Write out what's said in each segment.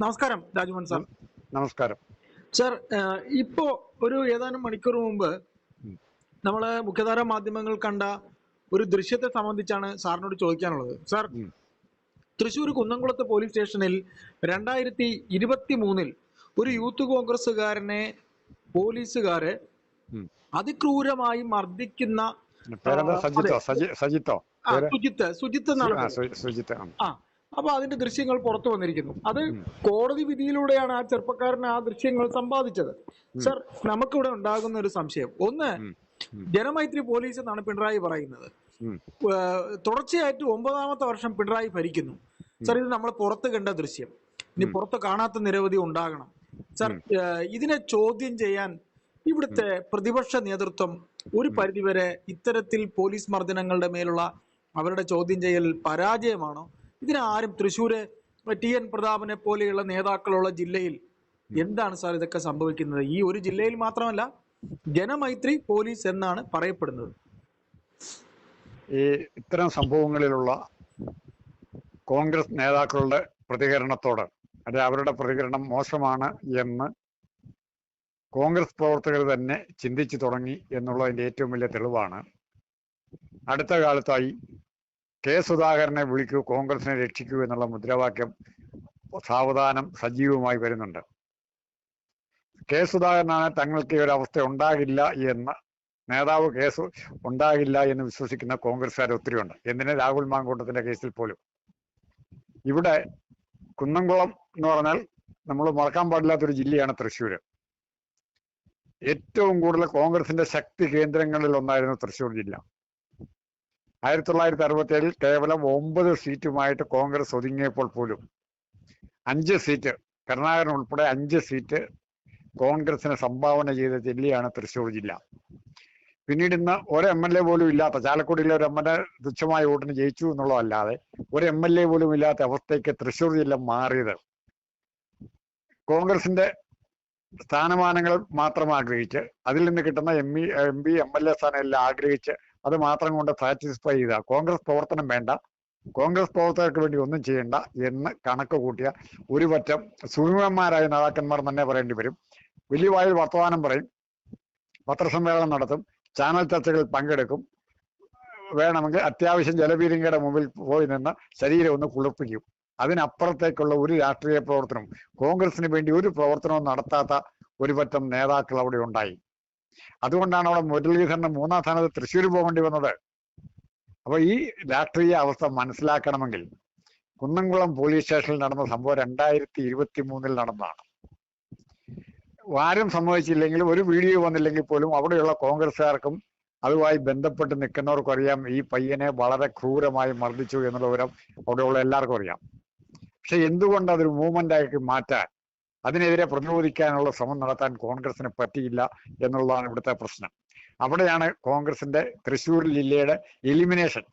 നമസ്കാരം രാജ്മോഹൻ സാർ. നമസ്കാരം. സാർ ഇപ്പോ ഒരു ഏതാനും മണിക്കൂർ മുമ്പ് നമ്മൾ മുഖ്യധാര മാധ്യമങ്ങൾ കണ്ട ഒരു ദൃശ്യത്തെ സംബന്ധിച്ചാണ് സാറിനോട് ചോദിക്കാനുള്ളത്. സാർ. തൃശൂർ കുന്നംകുളത്ത് പോലീസ് സ്റ്റേഷനിൽ രണ്ടായിരത്തി ഇരുപത്തി മൂന്നിൽ ഒരു യൂത്ത് കോൺഗ്രസ്സുകാരനെ പോലീസുകാര് അതിക്രൂരമായി മർദ്ദിക്കുന്ന സുജിത്ത് സുജിത്ത്. എന്നാണ് ആ, അപ്പൊ അതിന്റെ ദൃശ്യങ്ങൾ പുറത്തു വന്നിരിക്കുന്നു. അത് കോടതി വിധിയിലൂടെയാണ് ആ ചെറുപ്പക്കാരൻ ആ ദൃശ്യങ്ങൾ സമ്പാദിച്ചത്. സർ നമുക്കിവിടെ ഉണ്ടാകുന്ന ഒരു സംശയം. ഒന്ന്. ജനമൈത്രി പോലീസ് എന്നാണ് പിണറായി പറയുന്നത്. തുടർച്ചയായിട്ട് ഒമ്പതാമത്തെ വർഷം പിണറായി ഭരിക്കുന്നു. സർ ഇത് നമ്മൾ പുറത്ത് കണ്ട ദൃശ്യം. ഇനി പുറത്ത് കാണാത്ത നിരവധി ഉണ്ടാകണം. സർ ഇതിനെ ചോദ്യം ചെയ്യാൻ ഇവിടുത്തെ പ്രതിപക്ഷ നേതൃത്വം ഒരു പരിധിവരെ ഇത്തരത്തിൽ പോലീസ് മർദ്ദനങ്ങളുടെ മേലുള്ള അവരുടെ ചോദ്യം ചെയ്യൽ പരാജയമാണോ? ഇതിനാരും തൃശ്ശൂര് ടി എൻ പ്രതാപനെ പോലെയുള്ള നേതാക്കളുള്ള ജില്ലയിൽ എന്താണ് സാർ ഇതൊക്കെ സംഭവിക്കുന്നത്? ഈ ഒരു ജില്ലയിൽ മാത്രമല്ല ജനമൈത്രി പോലീസ് എന്നാണ് പറയപ്പെടുന്നത്. ഈ ഇത്തരം സംഭവങ്ങളിലുള്ള കോൺഗ്രസ് നേതാക്കളുടെ പ്രതികരണത്തോട് അല്ലെ അവരുടെ പ്രതികരണം മോശമാണ് എന്ന് കോൺഗ്രസ് പ്രവർത്തകർ തന്നെ ചിന്തിച്ചു തുടങ്ങി എന്നുള്ളതിന്റെ ഏറ്റവും വലിയ തെളിവാണ്. അടുത്ത കാലത്തായി കെ സുധാകരനെ വിളിക്കൂ കോൺഗ്രസിനെ രക്ഷിക്കൂ എന്നുള്ള മുദ്രാവാക്യം സാവധാനം സജീവമായി വരുന്നുണ്ട്. കെ സുധാകരനാണ് തങ്ങൾക്ക് ഈ ഒരു അവസ്ഥ ഉണ്ടാകില്ല എന്ന് നേതാവ് കേസ് ഉണ്ടാകില്ല എന്ന് വിശ്വസിക്കുന്ന കോൺഗ്രസ്സുകാർ ഒത്തിരിയുണ്ട് എന്തിന്? രാഹുൽ മാങ്കൂട്ടത്തിന്റെ കേസിൽ പോലും. ഇവിടെ കുന്നംകുളം എന്ന് പറഞ്ഞാൽ നമ്മൾ മറക്കാൻ പാടില്ലാത്തൊരു ജില്ലയാണ് തൃശ്ശൂര്. ഏറ്റവും കൂടുതൽ കോൺഗ്രസിന്റെ ശക്തി കേന്ദ്രങ്ങളിൽ ഒന്നായിരുന്നു തൃശ്ശൂർ ജില്ല. ആയിരത്തി തൊള്ളായിരത്തി അറുപത്തി ഏഴിൽ കേവലം ഒമ്പത് സീറ്റുമായിട്ട് കോൺഗ്രസ് ഒതുങ്ങിയപ്പോൾ പോലും അഞ്ച് സീറ്റ് കരുണാകരൻ ഉൾപ്പെടെ അഞ്ച് സീറ്റ് കോൺഗ്രസിന് സംഭാവന ചെയ്ത ജില്ലയാണ് തൃശ്ശൂർ ജില്ല. പിന്നീട് ഇന്ന് ഒരു എം എൽ എ പോലും ഇല്ലാത്ത ചാലക്കുടിയിലെ ഒരു എം എൽ എ തുച്ഛമായ വോട്ടിന് ജയിച്ചു എന്നുള്ളതല്ലാതെ ഒരു എം എൽ എ പോലും ഇല്ലാത്ത അവസ്ഥയ്ക്ക് തൃശ്ശൂർ ജില്ല മാറിയത്. കോൺഗ്രസിന്റെ സ്ഥാനമാനങ്ങൾ മാത്രം ആഗ്രഹിച്ച് അതിൽ നിന്ന് കിട്ടുന്ന M E M P M L A സ്ഥാനം എല്ലാം ആഗ്രഹിച്ച് അത് മാത്രം കൊണ്ട് സാറ്റിസ്ഫൈ ചെയ്ത. കോൺഗ്രസ് പ്രവർത്തനം വേണ്ട. കോൺഗ്രസ് പ്രവർത്തകർക്ക് വേണ്ടി ഒന്നും ചെയ്യണ്ട എന്ന് കണക്ക് കൂട്ടിയ ഒരു പറ്റം സുഗമന്മാരായ നേതാക്കന്മാർ തന്നെ പറയേണ്ടി വരും. വലിയ വായിൽ വർത്തമാനം പറയും. പത്രസമ്മേളനം നടത്തും. ചാനൽ ചർച്ചകളിൽ പങ്കെടുക്കും. വേണമെങ്കിൽ അത്യാവശ്യം ജലപീരങ്കയുടെ മുമ്പിൽ പോയി നിന്ന് ശരീരം ഒന്ന് കുളിർപ്പിക്കും. അതിനപ്പുറത്തേക്കുള്ള ഒരു രാഷ്ട്രീയ പ്രവർത്തനവും. കോൺഗ്രസിന് വേണ്ടി ഒരു പ്രവർത്തനവും നടത്താത്ത ഒരു പറ്റം നേതാക്കൾ അവിടെ ഉണ്ടായി. അതുകൊണ്ടാണ് അവിടെ മുരളീധരന് മൂന്നാം സ്ഥാനത്ത് തൃശ്ശൂർ പോകേണ്ടി വന്നത്. അപ്പൊ ഈ രാഷ്ട്രീയ അവസ്ഥ മനസ്സിലാക്കണമെങ്കിൽ കുന്നംകുളം പോലീസ് സ്റ്റേഷനിൽ നടന്ന സംഭവം രണ്ടായിരത്തി ഇരുപത്തി മൂന്നിൽ നടന്നതാണ്. ആരും സമ്മതിച്ചില്ലെങ്കിൽ ഒരു വീഡിയോ വന്നില്ലെങ്കിൽ പോലും അവിടെയുള്ള കോൺഗ്രസ്സുകാർക്കും അതുമായി ബന്ധപ്പെട്ട് നിൽക്കുന്നവർക്കും അറിയാം ഈ പയ്യനെ വളരെ ക്രൂരമായി മർദ്ദിച്ചു എന്നുള്ള വിവരം അവിടെയുള്ള എല്ലാവർക്കും അറിയാം. പക്ഷെ എന്തുകൊണ്ട് അതൊരു മൂവ്മെന്റ് ആക്കി മാറ്റാൻ? അതിനെതിരെ പ്രതിരോധിക്കാനുള്ള ശ്രമം നടത്താൻ കോൺഗ്രസിന് പറ്റിയില്ല എന്നുള്ളതാണ് ഇവിടുത്തെ പ്രശ്നം. അവിടെയാണ് കോൺഗ്രസിന്റെ തൃശ്ശൂർ ജില്ലയുടെ എലിമിനേഷൻ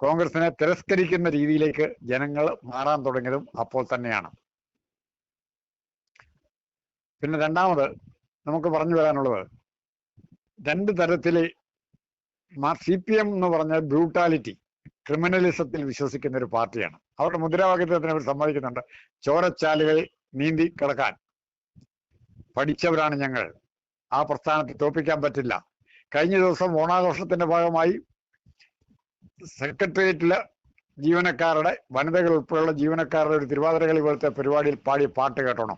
കോൺഗ്രസിനെ തിരസ്കരിക്കുന്ന രീതിയിലേക്ക് ജനങ്ങൾ മാറാൻ തുടങ്ങിയതും അപ്പോൾ തന്നെയാണ്. പിന്നെ രണ്ടാമത് നമുക്ക് പറഞ്ഞു വരാനുള്ളത്. രണ്ട് തരത്തിൽ സി പി എം എന്ന് പറഞ്ഞ ബ്രൂട്ടാലിറ്റി ക്രിമിനലിസത്തിൽ വിശ്വസിക്കുന്ന ഒരു പാർട്ടിയാണ്. അവരുടെ മുദ്രാവാക്യത്തിന് അവർ സമ്മതിക്കുന്നുണ്ട് ചോരച്ചാലുകൾ നീന്തി കിടക്കാൻ. പഠിച്ചവരാണ് ഞങ്ങൾ. ആ പ്രസ്ഥാനത്തെ തോപ്പിക്കാൻ പറ്റില്ല. കഴിഞ്ഞ ദിവസം ഓണാഘോഷത്തിന്റെ ഭാഗമായി സെക്രട്ടേറിയറ്റിലെ ജീവനക്കാരുടെ വനിതകൾ ഉൾപ്പെടെയുള്ള ജീവനക്കാരുടെ ഒരു തിരുവാതിരകളി പോലത്തെ പരിപാടിയിൽ പാടിയ പാട്ട് കേട്ടണം.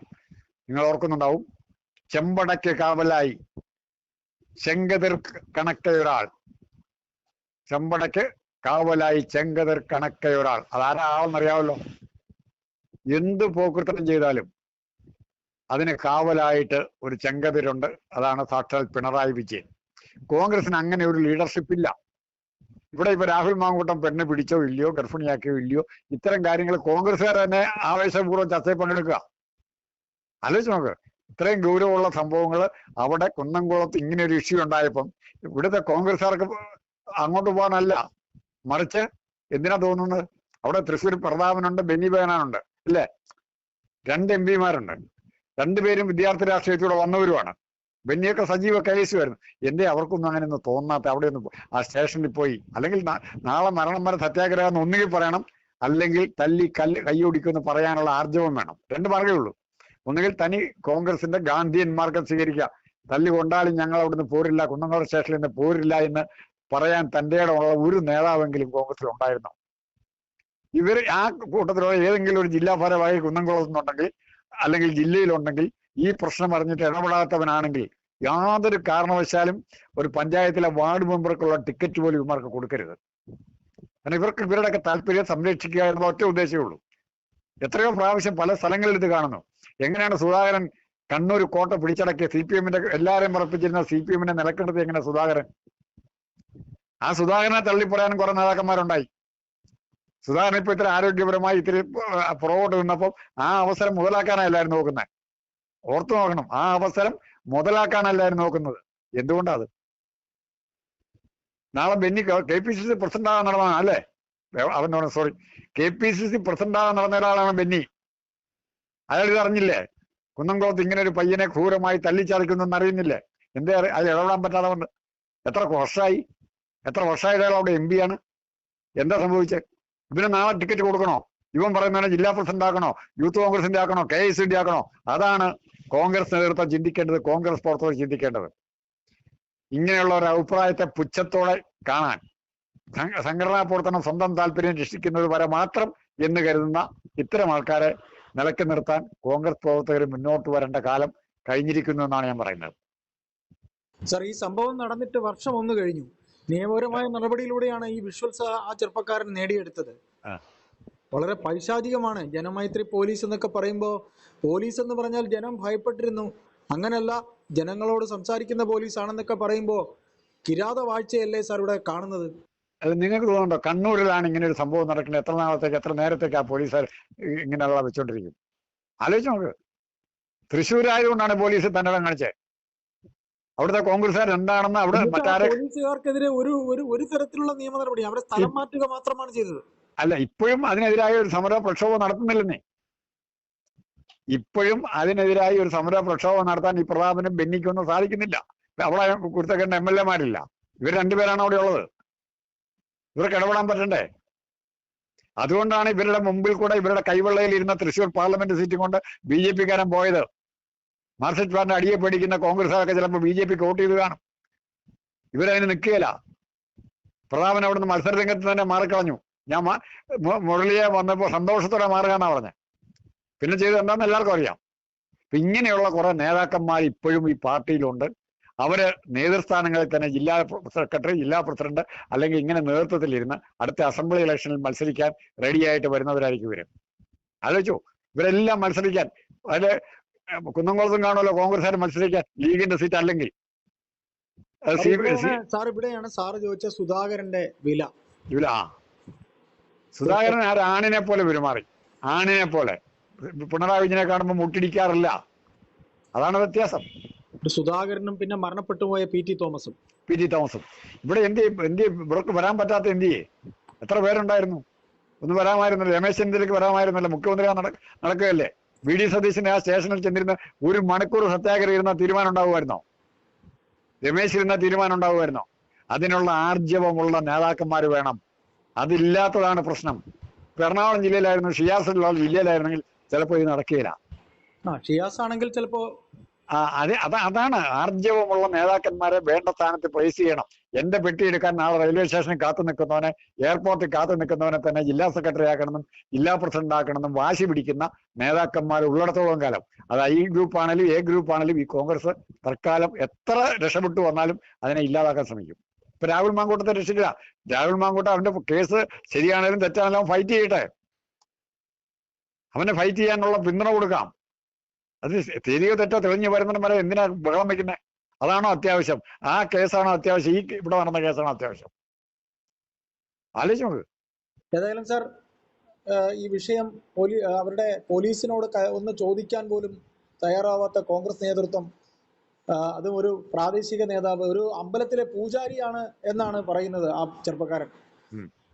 നിങ്ങൾ ഓർക്കുന്നുണ്ടാവും. ചെമ്പടയ്ക്ക് കാവലായി. ചെങ്കതിർ കണക്കയൊരാൾ ചെമ്പടയ്ക്ക് കാവലായി ചെങ്കതിർ കണക്കയൊരാൾ അതാരാ ആളെന്നറിയാമല്ലോ എന്ത് പോക്കൃത്തനം ചെയ്താലും അതിന് കാവലായിട്ട് ഒരു ചെങ്കതിരുണ്ട്. അതാണ് സാക്ഷാൽ പിണറായി വിജയൻ. കോൺഗ്രസിന് അങ്ങനെ ഒരു ലീഡർഷിപ്പ് ഇല്ല. ഇവിടെ ഇപ്പൊ രാഹുൽ മാങ്കൂട്ടം പെണ്ണ് പിടിച്ചോ ഇല്ലയോ ഗർഭിണിയാക്കിയോ ഇല്ലയോ ഇത്തരം കാര്യങ്ങൾ കോൺഗ്രസ്സുകാർ തന്നെ ആവേശപൂർവം ചർച്ചയിൽ പങ്കെടുക്കുക. ആലോചിച്ച് നോക്ക്. ഇത്രയും ഗൗരവമുള്ള സംഭവങ്ങൾ അവിടെ കുന്നംകുളത്ത് ഇങ്ങനെ ഒരു ഇഷ്യൂ ഉണ്ടായപ്പം ഇവിടുത്തെ കോൺഗ്രസ്സുകാർക്ക് അങ്ങോട്ട് പോകാനല്ല. മറിച്ച് എന്തിനാ തോന്നുന്നത്? അവിടെ തൃശ്ശൂർ പ്രതാപനുണ്ട് ബെന്നി ബേനാനുണ്ട്. അല്ലേ? രണ്ട് എം പിമാരുണ്ട് രണ്ടുപേരും വിദ്യാർത്ഥി രാഷ്ട്രീയത്തിലൂടെ വന്നവരുമാണ്. ബെന്നിയൊക്കെ സജീവ കേസുമായിരുന്നു എന്തേ അവർക്കൊന്നും അങ്ങനെ ഒന്നും തോന്നാത്ത അവിടെ ഒന്ന് ആ സ്റ്റേഷനിൽ പോയി. അല്ലെങ്കിൽ നാളെ മരണം വരെ സത്യാഗ്രഹം എന്ന് ഒന്നുകിൽ പറയണം. അല്ലെങ്കിൽ തല്ലി കല്ല് കൈയൊടിക്കുമെന്ന് പറയാനുള്ള ആർജവം വേണം. രണ്ട് മാർഗമേ ഉള്ളൂ. ഒന്നുകിൽ തനി കോൺഗ്രസിന്റെ ഗാന്ധിയൻ മാർഗം സ്വീകരിക്കുക തല്ലി കൊണ്ടാലും ഞങ്ങൾ അവിടുന്ന് പോരില്ല. കുന്നംകുളം സ്റ്റേഷനിൽ നിന്ന് പോരില്ല എന്ന് പറയാൻ ഉള്ള ഒരു നേതാവെങ്കിലും കോൺഗ്രസിൽ ഉണ്ടായിരുന്നു? ഇവർ ആ കൂട്ടത്തിലുള്ള ഏതെങ്കിലും ഒരു ജില്ലാ ഭാരവാഹി കുന്നംകുളത്ത് നിന്നുണ്ടെങ്കിൽ അല്ലെങ്കിൽ ജില്ലയിലുണ്ടെങ്കിൽ ഈ പ്രശ്നം അറിഞ്ഞിട്ട് ഇടപെടാത്തവനാണെങ്കിൽ യാതൊരു കാരണവശാലും ഒരു പഞ്ചായത്തിലെ വാർഡ് മെമ്പർക്കുള്ള ടിക്കറ്റ് പോലും ഇവർക്ക് കൊടുക്കരുത്. കാരണം ഇവർക്ക് ഇവരുടെയൊക്കെ താല്പര്യം സംരക്ഷിക്കുക എന്നുള്ള ഒറ്റ ഉദ്ദേശമേ ഉള്ളൂ. എത്രയോ പ്രാവശ്യം പല സ്ഥലങ്ങളിൽ ഇത് കാണുന്നു. എങ്ങനെയാണ് സുധാകരൻ കണ്ണൂർ കോട്ട പിടിച്ചടക്കിയ സി പി എമ്മിന്റെ എല്ലാവരെയും പറപ്പിച്ചിരുന്ന സി പി എമ്മിനെ നിലക്കെടുത്ത് എങ്ങനെ സുധാകരൻ? ആ സുധാകരനെ തള്ളിപ്പറയാനും കുറെ നേതാക്കന്മാരുണ്ടായി. സുധാകരൻ ഇപ്പൊ ഇത്ര ആരോഗ്യപരമായി ഇത്തിരി പുറകോട്ട് നിന്നപ്പോൾ ആ അവസരം മുതലാക്കാനല്ലായിരുന്നു നോക്കുന്നത്. ഓർത്തു നോക്കണം ആ അവസരം മുതലാക്കാനല്ലായിരുന്നു നോക്കുന്നത്. എന്തുകൊണ്ടാ അത് നാളെ Benny K P C C president ആകാൻ നടന്നതാണ് അല്ലേ? അവൻ പറഞ്ഞു sorry K P C C president ആകാൻ നടന്ന ഒരാളാണ് ബെന്നി. അയാൾ ഇത് അറിഞ്ഞില്ലേ? കുന്നംകുളത്ത് ഇങ്ങനെ ഒരു പയ്യനെ ക്രൂരമായി തല്ലിച്ചതയ്ക്കുന്നു അറിയുന്നില്ലേ എന്തേ അത് ഇടപെടാൻ പറ്റാതെ എത്ര വർഷമായി? എത്ര വർഷമായിട്ട് അയാൾ അവിടെ എം ആണ്? എന്താ സംഭവിച്ചത് ഇവന് നാളെ ടിക്കറ്റ് കൊടുക്കണോ? ഇവൻ പറയുന്നതിനെ ജില്ലാ പ്രസിഡന്റ് ആക്കണോ? യൂത്ത് കോൺഗ്രസിന്റെ ആക്കണോ? കെ എസ് ഡി ആക്കണോ? അതാണ് കോൺഗ്രസ് നേതൃത്വം ചിന്തിക്കേണ്ടത് കോൺഗ്രസ് പ്രവർത്തകർ ചിന്തിക്കേണ്ടത്. ഇങ്ങനെയുള്ള ഒരു അഭിപ്രായത്തെ പുച്ഛത്തോടെ കാണാൻ സംഘടനാ പ്രവർത്തനം സ്വന്തം താല്പര്യം രക്ഷിക്കുന്നത് വരെ മാത്രം എന്ന് കരുതുന്ന ഇത്തരം ആൾക്കാരെ നിലയ്ക്ക് നിർത്താൻ കോൺഗ്രസ് പ്രവർത്തകർ മുന്നോട്ട് വരേണ്ട കാലം കഴിഞ്ഞിരിക്കുന്നു എന്നാണ് ഞാൻ പറയുന്നത്. സർ ഈ സംഭവം നടന്നിട്ട് വർഷം ഒന്ന് കഴിഞ്ഞു. നിയമപരമായ നടപടിയിലൂടെയാണ് ഈ വിഷ്വൽസ് ആ- ആ ചെറുപ്പക്കാരൻ നേടിയെടുത്തത്. വളരെ പൈശാചികമാണ് ജനമൈത്രി പോലീസ് എന്നൊക്കെ പറയുമ്പോ പോലീസ് എന്ന് പറഞ്ഞാൽ ജനം ഭയപ്പെട്ടിരുന്നു. അങ്ങനല്ല ജനങ്ങളോട് സംസാരിക്കുന്ന പോലീസ് ആണെന്നൊക്കെ പറയുമ്പോ കിരാത വാഴ്ചയല്ലേ സാർ ഇവിടെ കാണുന്നത്? നിങ്ങൾക്ക് തോന്നുന്നുണ്ടോ? കണ്ണൂരിലാണ് ഇങ്ങനെ ഒരു സംഭവം നടക്കുന്നത്. എത്ര നാളത്തേക്ക് എത്ര നേരത്തേക്ക് ആ പോലീസുകാർ ഇങ്ങനെയുള്ള വെച്ചോണ്ടിരിക്കും ആലോചിച്ച് നോക്ക്. തൃശ്ശൂരായതുകൊണ്ടാണ് പോലീസ് തന്നെ കാണിച്ചത്. അവിടുത്തെ കോൺഗ്രസ്സുകാർ എന്താണെന്ന് അവിടെ മറ്റാരെ പോലീസുകാർക്കെതിരെ ഒരു ഒരു ഒരു തരത്തിലുള്ള നിയമ നടപടി അവിടെ സ്ഥലം മാറ്റുക മാത്രമാണ് ചെയ്തത്. അല്ല ഇപ്പോഴും അതിനെതിരായ ഒരു സമര പ്രക്ഷോഭം നടത്തുന്നില്ലെന്നേ. ഇപ്പോഴും അതിനെതിരായി ഒരു സമര പ്രക്ഷോഭം നടത്താൻ ഈ പ്രതാപനും ബെന്നിക്കൊന്നും സാധിക്കുന്നില്ല. അവിടെ കുരുത്തക്കേണ്ട എം എൽ എമാരില്ല. ഇവർ രണ്ടുപേരാണ് അവിടെ ഉള്ളത്. ഇവർക്ക് ഇടപെടാൻ പറ്റണ്ടേ? അതുകൊണ്ടാണ് ഇവരുടെ മുമ്പിൽ കൂടെ ഇവരുടെ കൈവെള്ളയിൽ ഇരുന്ന തൃശ്ശൂർ പാർലമെന്റ് സീറ്റും കൊണ്ട് ബി ജെ പിക്കാരൻ പോയത്. മാർക്സിസ്റ്റ് പാർട്ടി അടിയെ പേടിക്കുന്ന കോൺഗ്രസ്സുകാരൊക്കെ ചിലപ്പോൾ ബി ജെ പിക്ക് വോട്ട് ചെയ്ത് കാണും. ഇവരതിന് നിൽക്കുകയില്ല പ്രതാപൻ അവിടുന്ന് മത്സര രംഗത്ത് തന്നെ മാറിക്കളഞ്ഞു. ഞാൻ മുരളിയെ വന്നപ്പോൾ സന്തോഷത്തോടെ മാറുകയെന്നാ പറഞ്ഞത് പിന്നെ ചെയ്തത് എന്താണെന്ന് എല്ലാവർക്കും അറിയാം. അപ്പൊ ഇങ്ങനെയുള്ള കുറേ നേതാക്കന്മാർ ഇപ്പോഴും ഈ പാർട്ടിയിലുണ്ട്. അവർ നേതൃസ്ഥാനങ്ങളിൽ തന്നെ ജില്ലാ സെക്രട്ടറി ജില്ലാ പ്രസിഡന്റ് അല്ലെങ്കിൽ ഇങ്ങനെ നേതൃത്വത്തിലിരുന്ന് അടുത്ത അസംബ്ലി ഇലക്ഷനിൽ മത്സരിക്കാൻ റെഡിയായിട്ട് വരുന്നവരായിരിക്കും ഇവർ. ആലോചിച്ചു. ഇവരെല്ലാം മത്സരിക്കാൻ. ഏഹ് കുന്നംകുളത്തും കാണുമല്ലോ കോൺഗ്രസ്സുകാർ മത്സരിക്കാൻ ലീഗിന്റെ സീറ്റ് അല്ലെങ്കിൽ. സാർ ഇവിടെയാണ് സാർ ചോദിച്ച സുധാകരന്റെ വില. വില ആ. സുധാകരൻ ആ ആണിനെ പോലെ പെരുമാറി. ആണിനെ പോലെ. പിണറായി വിജയനെ കാണുമ്പോൾ മുട്ടിടിക്കാറില്ല. അതാണ് വ്യത്യാസം. സുധാകരനും പിന്നെ മരണപ്പെട്ടു പോയ പി ടി തോമസും. പി ടി തോമസും. ഇവിടെ എന്ത് എന്ത്? ഇവർക്ക് വരാൻ പറ്റാത്ത എന്ത് ചെയ്യേ? എത്ര പേരുണ്ടായിരുന്നു? ഒന്ന് വരാമായിരുന്നല്ലോ. രമേശ് ചെന്നിത്തലക്ക് വരാമായിരുന്നല്ലോ. മുഖ്യമന്ത്രി നട നടക്കുകയല്ലേ? വി ഡി സതീശന്റെ ആ സ്റ്റേഷനിൽ ചെന്നിരുന്ന ഒരു മണിക്കൂർ സത്യാഗ്രഹം ഇരുന്ന തീരുമാനം ഉണ്ടാവുമായിരുന്നോ? രമേശ് ഇരുന്ന തീരുമാനം ഉണ്ടാവുമായിരുന്നോ? അതിനുള്ള ആർജവമുള്ള നേതാക്കന്മാർ വേണം. അതില്ലാത്തതാണ് പ്രശ്നം. എറണാകുളം ജില്ലയിലായിരുന്നു ഷിയാസുള്ള ജില്ലയിലായിരുന്നെങ്കിൽ ചിലപ്പോൾ ഇത് നടക്കുകയില്ല. ആ ഷിയാസ് ആണെങ്കിൽ ചിലപ്പോ അത് അത അതാണ് ആർജവമുള്ള നേതാക്കന്മാരെ വേണ്ട സ്ഥാനത്ത് പ്ലേസ് ചെയ്യണം. എന്റെ പെട്ടി എടുക്കാൻ നാളെ റെയിൽവേ സ്റ്റേഷനിൽ കാത്തു നിൽക്കുന്നവനെ എയർപോർട്ടിൽ കാത്തു നിൽക്കുന്നവനെ തന്നെ ജില്ലാ സെക്രട്ടറി ആക്കണമെന്നും ജില്ലാ പ്രസിഡന്റ് ആക്കണമെന്നും വാശി പിടിക്കുന്ന നേതാക്കന്മാർ ഉള്ളിടത്തോളം കാലം. അത് ഐ ഗ്രൂപ്പ് ആണെങ്കിലും എ ഗ്രൂപ്പ് ആണെങ്കിലും ഈ കോൺഗ്രസ് തൽക്കാലം എത്ര രക്ഷപ്പെട്ടു വന്നാലും അതിനെ ഇല്ലാതാക്കാൻ ശ്രമിക്കും. ഇപ്പൊ രാഹുൽ മാങ്കൂട്ടത്തെ രക്ഷിക്കില്ല രാഹുൽ മാങ്കൂട്ട അവന്റെ കേസ് ശരിയാണെങ്കിലും തെറ്റാണെങ്കിലും ഫൈറ്റ് ചെയ്യട്ടെ. അവനെ ഫൈറ്റ് ചെയ്യാനുള്ള പിന്തുണ കൊടുക്കാം. അത് ശരിയോ തെറ്റോ തെളിഞ്ഞു വരുന്ന വരെ എന്തിനാ ബഹളം വെക്കുന്നത് അതാണോ അത്യാവശ്യം. ആ കേസാണോ അത്യാവശ്യം? ഈ ഇവിടെ നടന്ന കേസാണോ അത്യാവശ്യം? ആലോചിച്ച് നോക്ക്. ഏതായാലും സാർ ഈ വിഷയം പോലീ അവരുടെ പോലീസിനോട് ഒന്ന് ചോദിക്കാൻ പോലും തയ്യാറാവാത്ത കോൺഗ്രസ് നേതൃത്വം അതും ഒരു പ്രാദേശിക നേതാവ് ഒരു അമ്പലത്തിലെ പൂജാരിയാണ് എന്നാണ് പറയുന്നത് ആ ചെറുപ്പക്കാരൻ.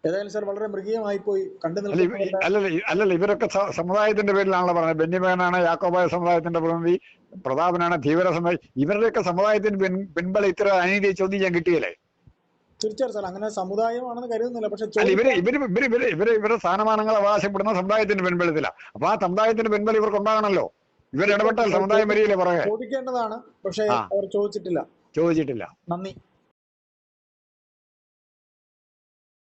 ഏതായാലും സാർ വളരെ മൃഗീയമായി പോയി കണ്ടു അല്ല അല്ലല്ല അല്ലല്ല ഇവരൊക്കെ സമുദായത്തിന്റെ പേരിലാണല്ലോ പറഞ്ഞത്. ബെന്നിമേനാണ് യാക്കോബായ സമുദായത്തിന്റെ പ്രതിനിധി പ്രതാപനാണ് ധീവര സമുദായം ഇവരുടെയൊക്കെ സമുദായത്തിന് പിൻ പിൻബലം ഇത്ര അനീതി ചോദ്യം ചെയ്യാൻ കിട്ടിയല്ലേ? തീർച്ചയായും സാർ അങ്ങനെ സമുദായമാണെന്ന് കരുതുന്നില്ല. പക്ഷെ അല്ല ഇവർ ഇവർ ഇവർ ഇവർ ഇവർ ഇവരുടെ സ്ഥാനമാനങ്ങൾ അവകാശപ്പെടുന്ന സമുദായത്തിന്റെ പിൻബലത്തില. അപ്പൊ ആ സമുദായത്തിന്റെ പിൻബലം ഇവർക്ക് ഉണ്ടാകണമല്ലോ ഇവർ ഇടപെട്ടാൽ സമുദായം വരികയില്ലേ പറയാൻ ചോദിക്കേണ്ടതാണ്. പക്ഷെ അവർ ചോദിച്ചിട്ടില്ല. ചോദിച്ചിട്ടില്ല. നന്ദി.